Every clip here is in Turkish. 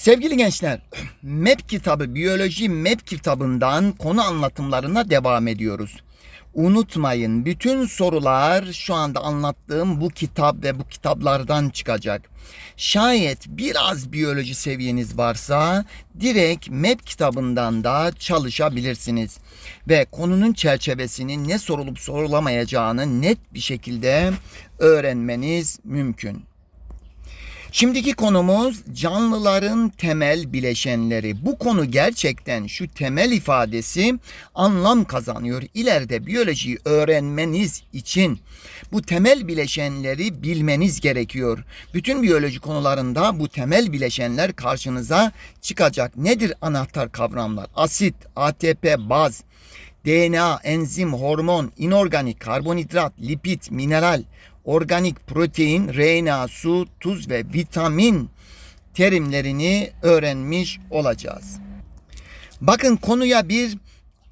Sevgili gençler, MEP kitabı, biyoloji MEP kitabından konu anlatımlarına devam ediyoruz. Unutmayın, bütün sorular şu anda anlattığım bu kitap ve bu kitaplardan çıkacak. Şayet biraz biyoloji seviyeniz varsa direkt MEP kitabından da çalışabilirsiniz. Ve konunun çerçevesinin ne sorulup sorulamayacağını net bir şekilde öğrenmeniz mümkün. Şimdiki konumuz canlıların temel bileşenleri. Bu konu gerçekten şu temel ifadesi anlam kazanıyor. İleride biyolojiyi öğrenmeniz için bu temel bileşenleri bilmeniz gerekiyor. Bütün biyoloji konularında bu temel bileşenler karşınıza çıkacak. Nedir anahtar kavramlar? Asit, ATP, baz, DNA, enzim, hormon, inorganik, karbonhidrat, lipid, mineral, organik protein, RNA, su, tuz ve vitamin terimlerini öğrenmiş olacağız. Bakın konuya bir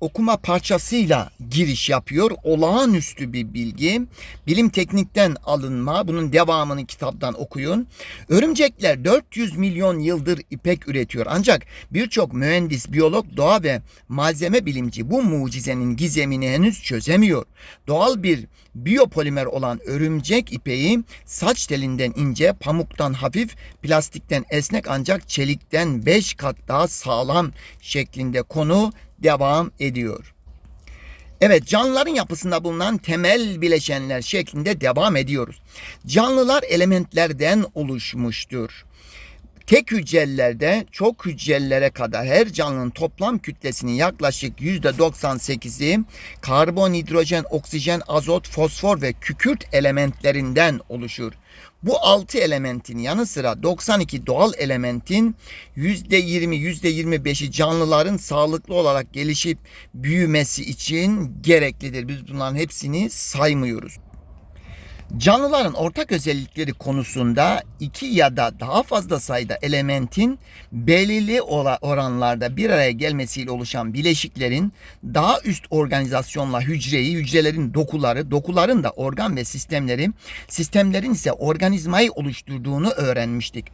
okuma parçasıyla giriş yapıyor. Olağanüstü bir bilgi. Bilim teknikten alınma. Bunun devamını kitaptan okuyun. Örümcekler 400 milyon yıldır ipek üretiyor. Ancak birçok mühendis, biyolog, doğa ve malzeme bilimci bu mucizenin gizemini henüz çözemiyor. Doğal bir biyopolimer olan örümcek ipeği saç telinden ince, pamuktan hafif, plastikten esnek ancak çelikten 5 kat daha sağlam şeklinde konu devam ediyor. Evet canlıların yapısında bulunan temel bileşenler şeklinde devam ediyoruz. Canlılar elementlerden oluşmuştur. Tek hücrelerde çok hücrelere kadar her canlının toplam kütlesinin yaklaşık %98'i karbon, hidrojen, oksijen, azot, fosfor ve kükürt elementlerinden oluşur. Bu 6 elementin yanı sıra 92 doğal elementin %20, %25'i canlıların sağlıklı olarak gelişip büyümesi için gereklidir. Biz bunların hepsini saymıyoruz. Canlıların ortak özellikleri konusunda iki ya da daha fazla sayıda elementin belirli oranlarda bir araya gelmesiyle oluşan bileşiklerin daha üst organizasyonla hücreyi, hücrelerin dokuları, dokuların da organ ve sistemleri, sistemlerin ise organizmayı oluşturduğunu öğrenmiştik.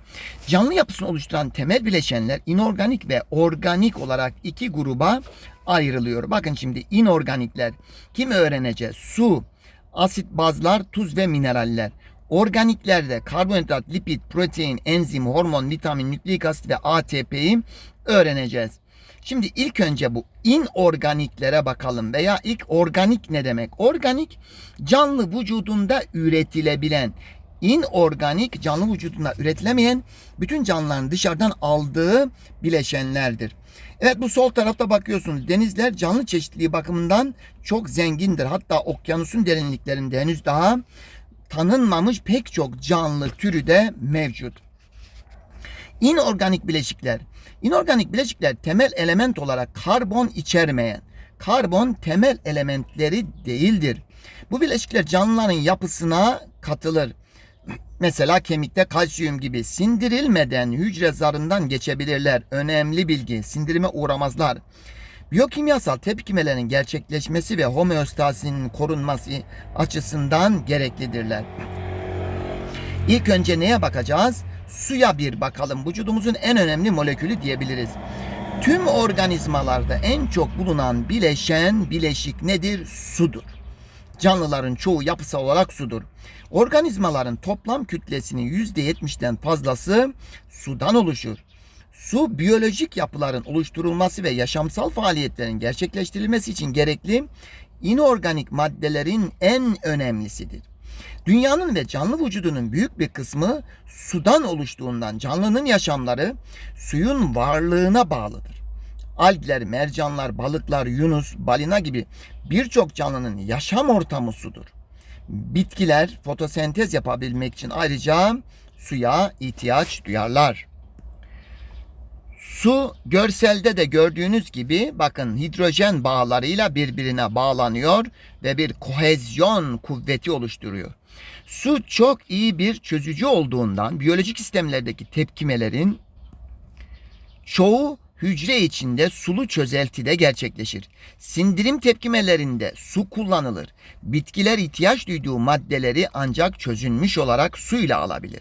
Canlı yapısını oluşturan temel bileşenler inorganik ve organik olarak iki gruba ayrılıyor. Bakın şimdi inorganikler kim öğreneceğiz? Su, asit bazlar, tuz ve mineraller. Organiklerde karbonhidrat, lipid, protein, enzim, hormon, vitamin, nükleik asit ve ATP'yi öğreneceğiz. Şimdi ilk önce bu inorganiklere bakalım veya ilk organik ne demek? Organik canlı vücudunda üretilebilen, inorganik canlı vücudunda üretilemeyen bütün canlıların dışarıdan aldığı bileşenlerdir. Evet bu sol tarafta bakıyorsunuz denizler canlı çeşitliliği bakımından çok zengindir. Hatta okyanusun derinliklerinde henüz daha tanınmamış pek çok canlı türü de mevcut. İnorganik bileşikler. İnorganik bileşikler temel element olarak karbon içermeyen, karbon temel elementleri değildir. Bu bileşikler canlıların yapısına katılır. Mesela kemikte kalsiyum gibi sindirilmeden hücre zarından geçebilirler. Önemli bilgi. Sindirime uğramazlar. Biyokimyasal tepkimelerin gerçekleşmesi ve homeostasinin korunması açısından gereklidirler. İlk önce neye bakacağız? Suya bir bakalım. Vücudumuzun en önemli molekülü diyebiliriz. Tüm organizmalarda en çok bulunan bileşen, bileşik nedir? Sudur. Canlıların çoğu yapısal olarak sudur. Organizmaların toplam kütlesinin %70'den fazlası sudan oluşur. Su biyolojik yapıların oluşturulması ve yaşamsal faaliyetlerin gerçekleştirilmesi için gerekli inorganik maddelerin en önemlisidir. Dünyanın ve canlı vücudunun büyük bir kısmı sudan oluştuğundan canlının yaşamları suyun varlığına bağlıdır. Algler, mercanlar, balıklar, yunus, balina gibi birçok canlının yaşam ortamı sudur. Bitkiler fotosentez yapabilmek için ayrıca suya ihtiyaç duyarlar. Su görselde de gördüğünüz gibi bakın hidrojen bağlarıyla birbirine bağlanıyor ve bir kohezyon kuvveti oluşturuyor. Su çok iyi bir çözücü olduğundan biyolojik sistemlerdeki tepkimelerin çoğu hücre içinde sulu çözeltide gerçekleşir. Sindirim tepkimelerinde su kullanılır. Bitkiler ihtiyaç duyduğu maddeleri ancak çözünmüş olarak su ile alabilir.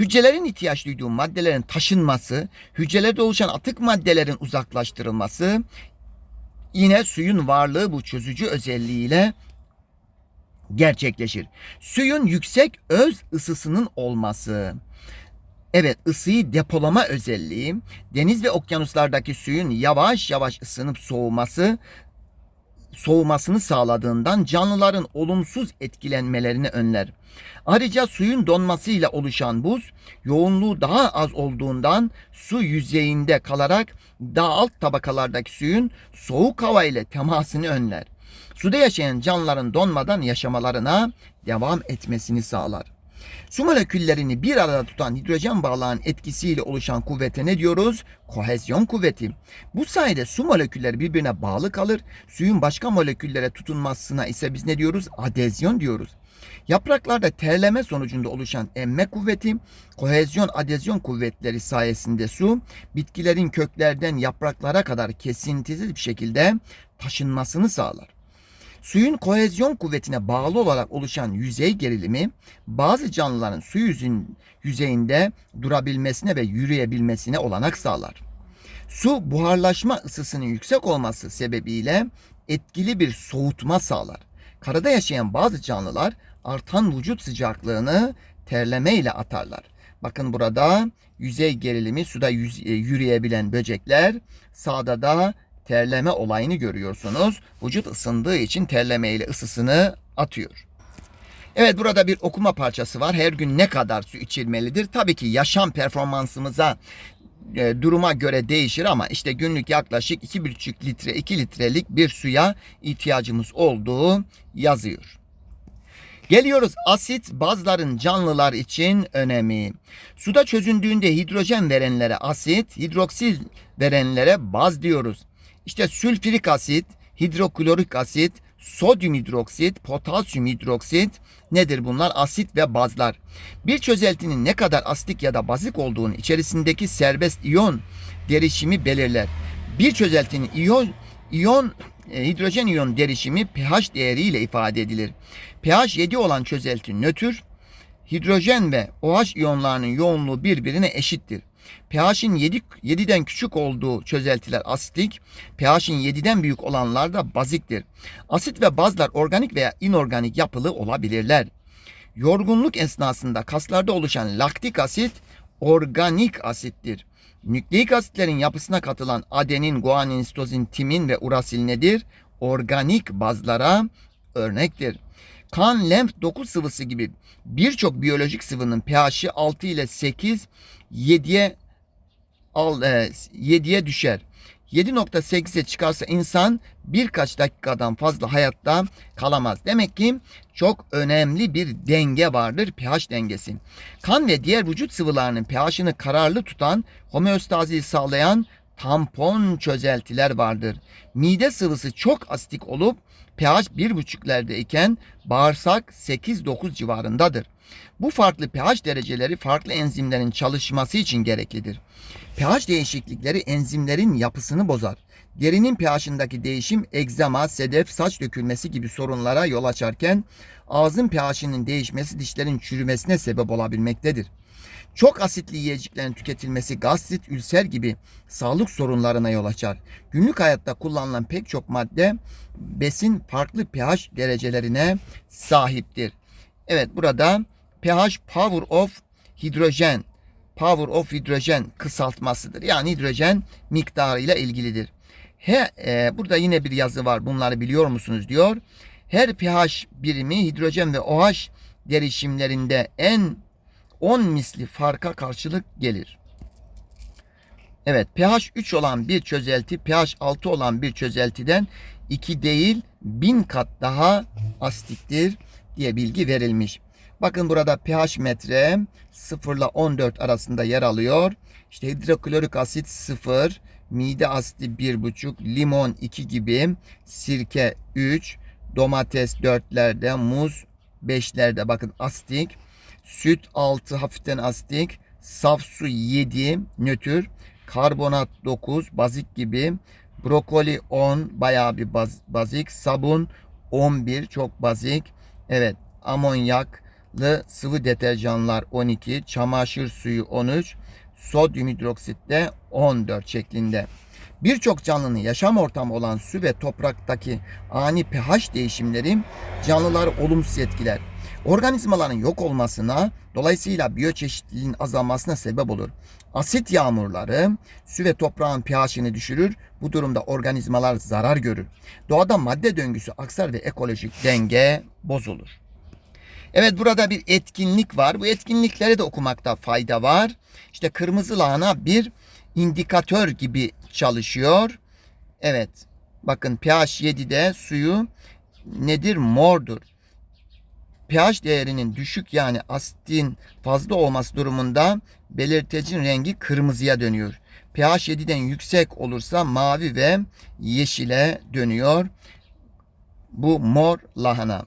Hücrelerin ihtiyaç duyduğu maddelerin taşınması, hücrelerde oluşan atık maddelerin uzaklaştırılması, yine suyun varlığı bu çözücü özelliğiyle gerçekleşir. Suyun yüksek öz ısısının olması. Evet ısıyı depolama özelliği deniz ve okyanuslardaki suyun yavaş yavaş ısınıp soğuması soğumasını sağladığından canlıların olumsuz etkilenmelerini önler. Ayrıca suyun donmasıyla oluşan buz yoğunluğu daha az olduğundan su yüzeyinde kalarak daha alt tabakalardaki suyun soğuk hava ile temasını önler. Suda yaşayan canlıların donmadan yaşamalarına devam etmesini sağlar. Su moleküllerini bir arada tutan hidrojen bağlağın etkisiyle oluşan kuvvete ne diyoruz? Kohezyon kuvveti. Bu sayede su molekülleri birbirine bağlı kalır. Suyun başka moleküllere tutunmasına ise biz ne diyoruz? Adezyon diyoruz. Yapraklarda terleme sonucunda oluşan emme kuvveti, kohezyon adezyon kuvvetleri sayesinde su bitkilerin köklerden yapraklara kadar kesintisiz bir şekilde taşınmasını sağlar. Suyun kohezyon kuvvetine bağlı olarak oluşan yüzey gerilimi bazı canlıların su yüzün yüzeyinde durabilmesine ve yürüyebilmesine olanak sağlar. Su buharlaşma ısısının yüksek olması sebebiyle etkili bir soğutma sağlar. Karada yaşayan bazı canlılar artan vücut sıcaklığını terleme ile atarlar. Bakın burada yüzey gerilimi suda e, yürüyebilen böcekler, sağda da terleme olayını görüyorsunuz. Vücut ısındığı için terleme ile ısısını atıyor. Evet burada bir okuma parçası var. Her gün ne kadar su içilmelidir? Tabii ki yaşam performansımıza e, duruma göre değişir ama işte günlük yaklaşık 2,5 litre 2 litrelik bir suya ihtiyacımız olduğu yazıyor. Geliyoruz asit bazların canlılar için önemi. Suda çözündüğünde hidrojen verenlere asit, hidroksil verenlere baz diyoruz. İşte sülfürik asit, hidroklorik asit, sodyum hidroksit, potasyum hidroksit nedir bunlar? Asit ve bazlar. Bir çözeltinin ne kadar asitik ya da bazik olduğunu içerisindeki serbest iyon derişimi belirler. Bir çözeltinin iyon iyon e, hidrojen iyon derişimi pH değeriyle ifade edilir. pH 7 olan çözelti nötr, hidrojen ve OH iyonlarının yoğunluğu birbirine eşittir. pH'in 7, 7'den küçük olduğu çözeltiler asitik, pH'in 7'den büyük olanlar da baziktir. Asit ve bazlar organik veya inorganik yapılı olabilirler. Yorgunluk esnasında kaslarda oluşan laktik asit organik asittir. Nükleik asitlerin yapısına katılan adenin, guanin, sitozin, timin ve urasil nedir? Organik bazlara örnektir. Kan, lenf, doku sıvısı gibi birçok biyolojik sıvının pH'i 6 ile 8, 7'ye 7'ye düşer. 7.8'e çıkarsa insan birkaç dakikadan fazla hayatta kalamaz. Demek ki çok önemli bir denge vardır pH dengesi. Kan ve diğer vücut sıvılarının pH'ini kararlı tutan, homeostaziyi sağlayan tampon çözeltiler vardır. Mide sıvısı çok asitik olup pH 1,5'lerde iken bağırsak 8-9 civarındadır. Bu farklı pH dereceleri farklı enzimlerin çalışması için gereklidir. pH değişiklikleri enzimlerin yapısını bozar. Derinin pH'indeki değişim egzama, sedef, saç dökülmesi gibi sorunlara yol açarken ağzın pH'inin değişmesi dişlerin çürümesine sebep olabilmektedir. Çok asitli yiyeceklerin tüketilmesi gastrit, ülser gibi sağlık sorunlarına yol açar. Günlük hayatta kullanılan pek çok madde besin farklı pH derecelerine sahiptir. Evet burada pH power of hidrojen power of hidrojen kısaltmasıdır. Yani hidrojen miktarıyla ilgilidir. He, e, burada yine bir yazı var. Bunları biliyor musunuz diyor. Her pH birimi hidrojen ve OH derişimlerinde en 10 misli farka karşılık gelir. Evet pH 3 olan bir çözelti pH 6 olan bir çözeltiden 2 değil 1000 kat daha astiktir diye bilgi verilmiş. Bakın burada pH metre 0 ile 14 arasında yer alıyor. İşte hidroklorik asit 0, mide asidi 1,5, limon 2 gibi, sirke 3, domates 4'lerde, muz 5'lerde bakın astik. Süt 6 hafiften astik. Saf su 7 nötr. Karbonat 9 bazik gibi. Brokoli 10 bayağı bir baz, bazik. Sabun 11 çok bazik. Evet amonyak sıvı deterjanlar 12, çamaşır suyu 13, sodyum hidroksit de 14 şeklinde. Birçok canlının yaşam ortamı olan su ve topraktaki ani pH değişimleri canlıları olumsuz etkiler. Organizmaların yok olmasına, dolayısıyla biyoçeşitliliğin azalmasına sebep olur. Asit yağmurları su ve toprağın pH'ini düşürür. Bu durumda organizmalar zarar görür. Doğada madde döngüsü aksar ve ekolojik denge bozulur. Evet burada bir etkinlik var. Bu etkinlikleri de okumakta fayda var. İşte kırmızı lahana bir indikatör gibi çalışıyor. Evet. Bakın pH 7'de suyu nedir? Mordur. pH değerinin düşük yani asitin fazla olması durumunda belirtecin rengi kırmızıya dönüyor. pH 7'den yüksek olursa mavi ve yeşile dönüyor. Bu mor lahana.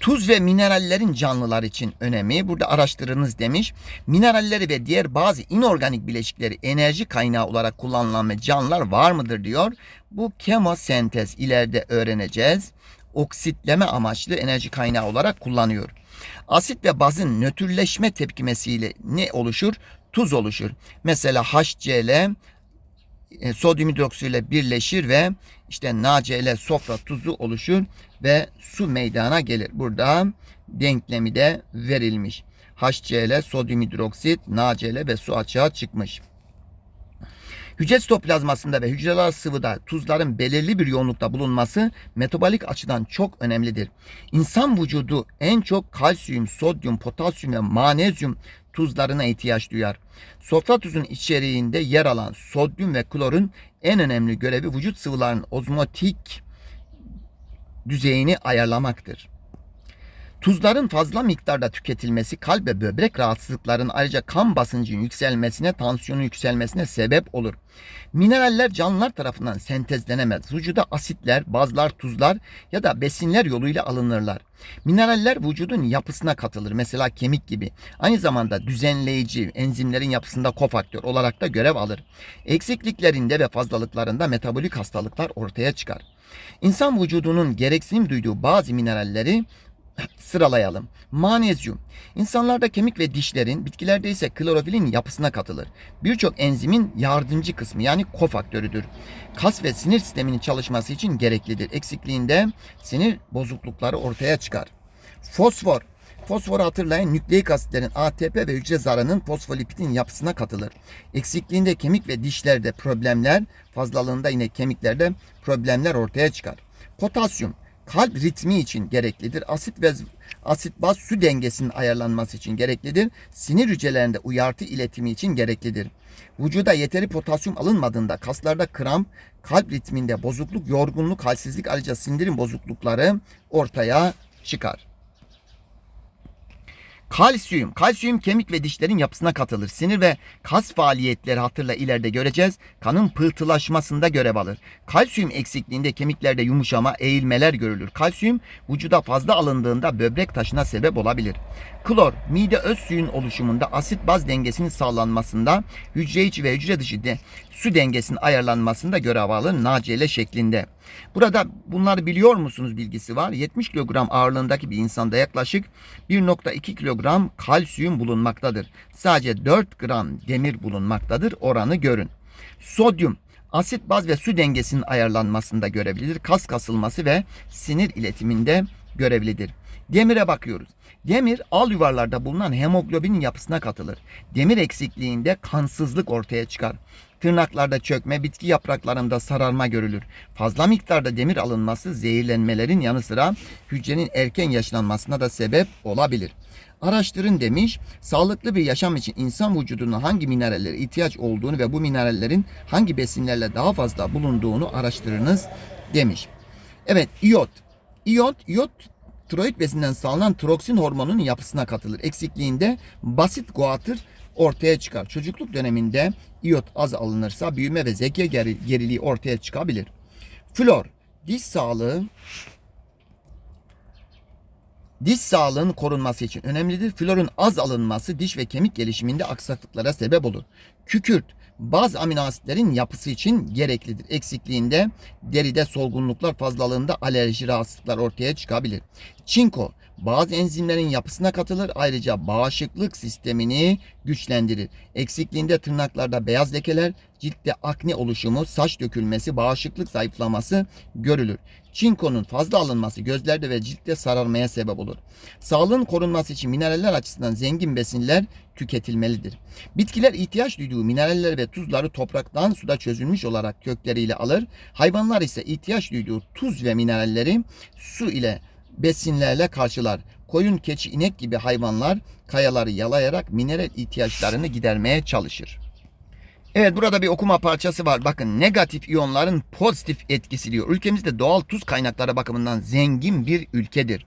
Tuz ve minerallerin canlılar için önemi burada araştırınız demiş. Mineralleri ve diğer bazı inorganik bileşikleri enerji kaynağı olarak kullanılan canlılar var mıdır diyor. Bu kemosentez ileride öğreneceğiz. Oksitleme amaçlı enerji kaynağı olarak kullanıyor. Asit ve bazın nötrleşme tepkimesiyle ne oluşur? Tuz oluşur. Mesela HCl e, sodyum hidroksit ile birleşir ve işte NaCl sofra tuzu oluşur ve su meydana gelir. Burada denklemi de verilmiş. HCl, sodyum hidroksit, NaCl ve su açığa çıkmış. Hücre sitoplazmasında ve hücreler sıvıda tuzların belirli bir yoğunlukta bulunması metabolik açıdan çok önemlidir. İnsan vücudu en çok kalsiyum, sodyum, potasyum ve magnezyum tuzlarına ihtiyaç duyar. Sofra tuzun içeriğinde yer alan sodyum ve klorun en önemli görevi vücut sıvılarının ozmotik düzeyini ayarlamaktır. Tuzların fazla miktarda tüketilmesi kalp ve böbrek rahatsızlıklarının ayrıca kan basıncının yükselmesine, tansiyonun yükselmesine sebep olur. Mineraller canlılar tarafından sentezlenemez. Vücuda asitler, bazlar, tuzlar ya da besinler yoluyla alınırlar. Mineraller vücudun yapısına katılır. Mesela kemik gibi. Aynı zamanda düzenleyici, enzimlerin yapısında kofaktör olarak da görev alır. Eksikliklerinde ve fazlalıklarında metabolik hastalıklar ortaya çıkar. İnsan vücudunun gereksinim duyduğu bazı mineralleri sıralayalım. Manezyum. İnsanlarda kemik ve dişlerin, bitkilerde ise klorofilin yapısına katılır. Birçok enzimin yardımcı kısmı yani kofaktörüdür. Kas ve sinir sisteminin çalışması için gereklidir. Eksikliğinde sinir bozuklukları ortaya çıkar. Fosfor. Fosforu hatırlayın nükleik asitlerin ATP ve hücre zarının fosfolipidin yapısına katılır. Eksikliğinde kemik ve dişlerde problemler, fazlalığında yine kemiklerde problemler ortaya çıkar. Potasyum kalp ritmi için gereklidir. Asit ve asit baz su dengesinin ayarlanması için gereklidir. Sinir hücrelerinde uyartı iletimi için gereklidir. Vücuda yeteri potasyum alınmadığında kaslarda kramp, kalp ritminde bozukluk, yorgunluk, halsizlik ayrıca sindirim bozuklukları ortaya çıkar. Kalsiyum. Kalsiyum kemik ve dişlerin yapısına katılır. Sinir ve kas faaliyetleri hatırla ileride göreceğiz. Kanın pıhtılaşmasında görev alır. Kalsiyum eksikliğinde kemiklerde yumuşama, eğilmeler görülür. Kalsiyum vücuda fazla alındığında böbrek taşına sebep olabilir. Klor, mide öz suyun oluşumunda asit baz dengesinin sağlanmasında, hücre içi ve hücre dışı de, su dengesinin ayarlanmasında görev alır NaCl şeklinde. Burada bunları biliyor musunuz bilgisi var. 70 kilogram ağırlığındaki bir insanda yaklaşık 1.2 kilogram kalsiyum bulunmaktadır. Sadece 4 gram demir bulunmaktadır. Oranı görün. Sodyum asit baz ve su dengesinin ayarlanmasında görevlidir. Kas kasılması ve sinir iletiminde görevlidir. Demire bakıyoruz. Demir al yuvarlarda bulunan hemoglobinin yapısına katılır. Demir eksikliğinde kansızlık ortaya çıkar. Tırnaklarda çökme, bitki yapraklarında sararma görülür. Fazla miktarda demir alınması zehirlenmelerin yanı sıra hücrenin erken yaşlanmasına da sebep olabilir. Araştırın demiş, sağlıklı bir yaşam için insan vücuduna hangi minerallere ihtiyaç olduğunu ve bu minerallerin hangi besinlerle daha fazla bulunduğunu araştırınız demiş. Evet, iot. İyot, iot tiroid bezinden sağlanan troksin hormonunun yapısına katılır. Eksikliğinde basit goatır ortaya çıkar. Çocukluk döneminde iot az alınırsa büyüme ve zeka geriliği ortaya çıkabilir. Flor, diş sağlığı diş sağlığının korunması için önemlidir. Florun az alınması diş ve kemik gelişiminde aksaklıklara sebep olur. Kükürt, bazı amino asitlerin yapısı için gereklidir. Eksikliğinde deride solgunluklar fazlalığında alerji rahatsızlıklar ortaya çıkabilir. Çinko bazı enzimlerin yapısına katılır. Ayrıca bağışıklık sistemini güçlendirir. Eksikliğinde tırnaklarda beyaz lekeler, ciltte akne oluşumu, saç dökülmesi, bağışıklık zayıflaması görülür. Çinkonun fazla alınması gözlerde ve ciltte sararmaya sebep olur. Sağlığın korunması için mineraller açısından zengin besinler tüketilmelidir. Bitkiler ihtiyaç duyduğu mineraller ve tuzları topraktan suda çözülmüş olarak kökleriyle alır. Hayvanlar ise ihtiyaç duyduğu tuz ve mineralleri su ile besinlerle karşılar. Koyun, keçi, inek gibi hayvanlar kayaları yalayarak mineral ihtiyaçlarını gidermeye çalışır. Evet burada bir okuma parçası var. Bakın negatif iyonların pozitif etkisi diyor. Ülkemizde doğal tuz kaynakları bakımından zengin bir ülkedir.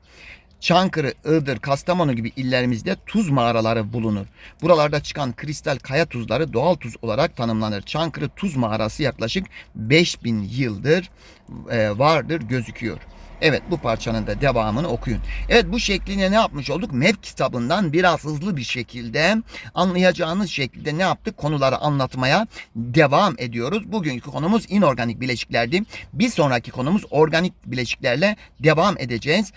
Çankırı, Iğdır, Kastamonu gibi illerimizde tuz mağaraları bulunur. Buralarda çıkan kristal kaya tuzları doğal tuz olarak tanımlanır. Çankırı Tuz Mağarası yaklaşık 5000 yıldır e, vardır gözüküyor. Evet bu parçanın da devamını okuyun. Evet bu şekline ne yapmış olduk? MEP kitabından biraz hızlı bir şekilde anlayacağınız şekilde ne yaptık? Konuları anlatmaya devam ediyoruz. Bugünkü konumuz inorganik bileşiklerdi. Bir sonraki konumuz organik bileşiklerle devam edeceğiz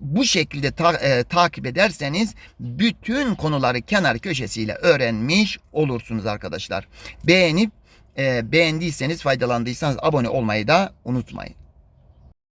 bu şekilde ta- e, takip ederseniz bütün konuları kenar köşesiyle öğrenmiş olursunuz arkadaşlar. Beğenip e, beğendiyseniz faydalandıysanız abone olmayı da unutmayın.